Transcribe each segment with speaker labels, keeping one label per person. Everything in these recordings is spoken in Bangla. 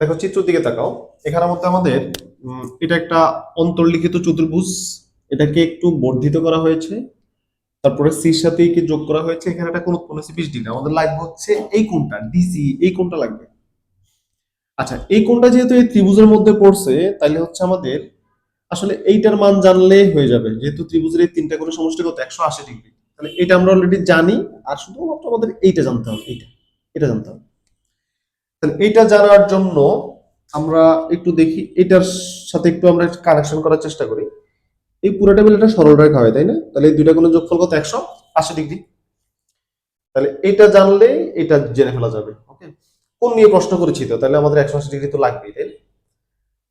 Speaker 1: দেখো চিত্রের দিকে তাকাও। এখানের মধ্যে আমাদের এটা একটা অন্তর্লিখিত চতুর্ভুজ। এটাকে একটু বর্ধিত করা হয়েছে। তারপরে সির সাথে কি যোগ করা হয়েছে। এখানে একটা কোন কোন বিশ ডিগ্রি। আমাদের লাগবে হচ্ছে এই কোণটা ডিসি এই কোণটা লাগবে। আচ্ছা এই কোণটা যেহেতু এই ত্রিভুজের মধ্যে পড়ছে তাহলে হচ্ছে আমাদের আসলে এইটার মান জানলে হয়ে যাবে। যেহেতু ত্রিভুজের এই তিনটা কোণের সমষ্টি কত একশো আশি ডিগ্রি। তাহলে এটা আমরা অলরেডি জানি, আর শুধুমাত্র আমাদের এইটা জানতে হবে, এইটা, এটা জানতে হবে। তাহলে জানার জন্য আমরা একটু দেখি এটার সাথে একটু আমরা কানেকশন করার চেষ্টা করি। এই পুরোটা মিলে একটা সরল রেখা হয়, তাই না? তাহলে এই দুইটা কোনো যোগফল কত? একশো আশি ডিগ্রি। তাহলে এটা জানলে এটা জেনে ফেলা যাবে ওকে কোন নিয়ে প্রশ্ন করেছি তো? তাহলে আমাদের একশো আশি ডিগ্রি তো লাগবেই, তাই না?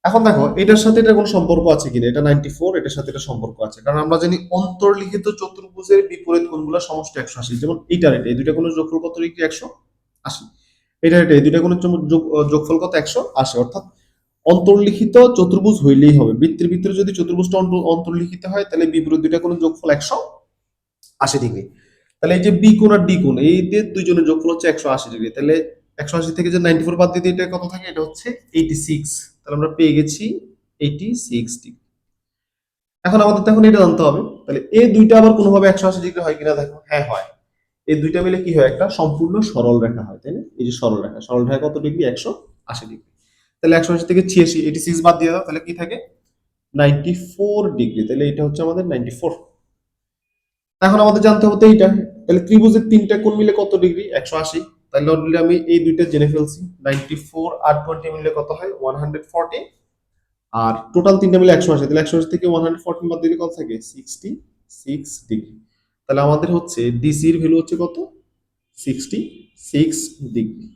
Speaker 1: এখন দেখো, এটার সাথে এটা কোনো সম্পর্ক আছে কিনা? এটা নাইনটি ফোর এটার সাথে এটা সম্পর্ক আছে। কারণ আমরা জানি অন্তর্লিখিত চতুর্ভুজের বিপরীত কোণগুলো সমষ্টি একশো আশি, যেমন এইটার এটা। এই দুইটা কোনো যোগফল কত? ডিগ্রি একশো আশি। এটা এটা এই দুইটা কোনো আহ, যোগফল কত? একশো আশি। অর্থাৎ অন্তর্লিখিত চতুর্ভুজ হইলেই হবে। বৃত্তের ভিতরে যদি চতুর্ভুজটা অন্ত- অন্তর্লিখিত হয় তাহলে বিপরীত দুইটা কোনো যোগফল একশো আশি ডিগ্রি। তাহলে এই যে বি কোণ আর ডি কোণ এই দুইজনের যোগফল হচ্ছে একশো আশি ডিগ্রি। তাহলে একশো আশি থেকে যে নাইনটি ফোর বাদ দিই, এটা কত থাকে? এটা হচ্ছে এইটি সিক্স তাহলে আমরা পেয়ে গেছি এইটি সিক্স ডিগ্রি। এখন আমাদের তো এখন এটা জানতে হবে। তাহলে এই দুইটা আবার কোনোভাবে একশো আশি ডিগ্রি হয় কিনা দেখো। হ্যাঁ হয়। এই দুইটা মিলে কি হয়? একটা সম্পূর্ণ সরল রেখা হয়, তাই না? এই যে সরল রেখা সরল রেখা কত ডিগ্রি? একশো আশি ডিগ্রি। তাহলে একশো আশি থেকে ছিয়াশি এইটি সিক্স বাদ দিয়ে দাও, তাহলে কি থাকে? Ninety four degree. তাহলে এটা হচ্ছে আমাদের নাইনটি ফোর এখন আমাদের জানতে হবে এইটা। তাহলে ত্রিভুজের তিনটা কোণ মিলে কত ডিগ্রি? একশো আশি। তাহলে অলরেডি আমি এই দুইটা জেনে ফেলছি। নাইনটি ফোর আর টোয়েন্টি মিলে কত হয়? ওয়ান হান্ড্রেড ফর্টি আর টোটাল তিনটা মিলে একশো আশি। তাহলে একশো আশি থেকে ওয়ান হান্ড্রেড ফর্টি বাদ দিলে কত থাকে? Sixty six degree. তাহলে আমাদের হচ্ছে ডিসির ভ্যালু হচ্ছে কত? Sixty six degree